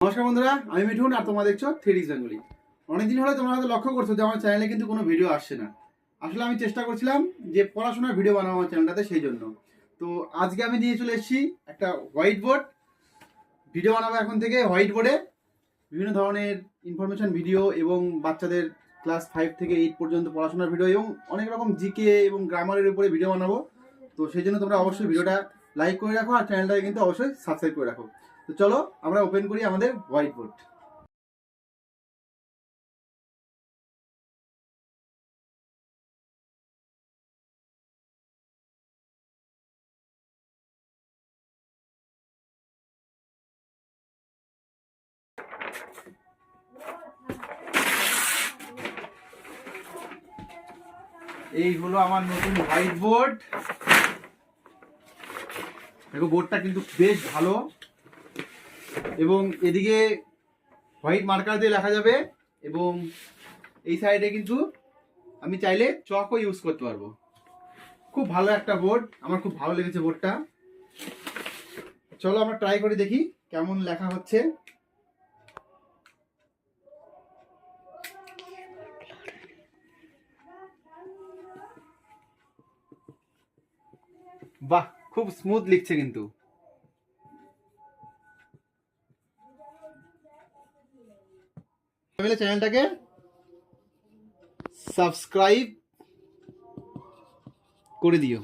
নমস্কার বন্ধুরা, আমি মিঠুন আর তোমরা দেখছ থ্রিডিস বেঙ্গলি অনেকদিন হলে তোমরা হয়তো লক্ষ্য করছ যে আমার চ্যানেলে কিন্তু কোনো ভিডিও আসছে না। আসলে আমি চেষ্টা করছিলাম যে পড়াশোনার ভিডিও বানাবো আমার চ্যানেলটাতে, সেই জন্য। তো আজকে আমি নিয়ে চলে এসেছি একটা হোয়াইট বোর্ড ভিডিও বানাবো এখন থেকে হোয়াইট বোর্ডে বিভিন্ন ধরনের ইনফরমেশন ভিডিও এবং বাচ্চাদের ক্লাস ফাইভ থেকে এইট পর্যন্ত পড়াশোনার ভিডিও এবং অনেক রকম জিকে এবং গ্রামারের উপরে ভিডিও বানাবো। তো সেই জন্য তোমরা অবশ্যই ভিডিওটা লাইক করে রাখো আর চ্যানেলটাকে কিন্তু অবশ্যই সাবস্ক্রাইব করে রাখো। তো চলো, আমরা ওপেন করি আমাদের হোয়াইট বোর্ড এই হলো আমার নতুন হোয়াইট বোর্ড দেখো বোর্ডটা কিন্তু বেশ ভালো। এবং এদিকে হোয়াইট মার্কার দিয়ে লেখা যাবে এবং এই সাইডে কিন্তু আমি চাইলে চকও ইউজ করতে পারব। খুব ভালো একটা বোর্ড আমার খুব ভালো লেগেছে বোর্ডটা চলো আমরা ট্রাই করে দেখি কেমন লেখা হচ্ছে। বাহ খুব স্মুথ লিখছে কিন্তু। চ্যানেলটাকে সাবস্ক্রাইব করে দিও।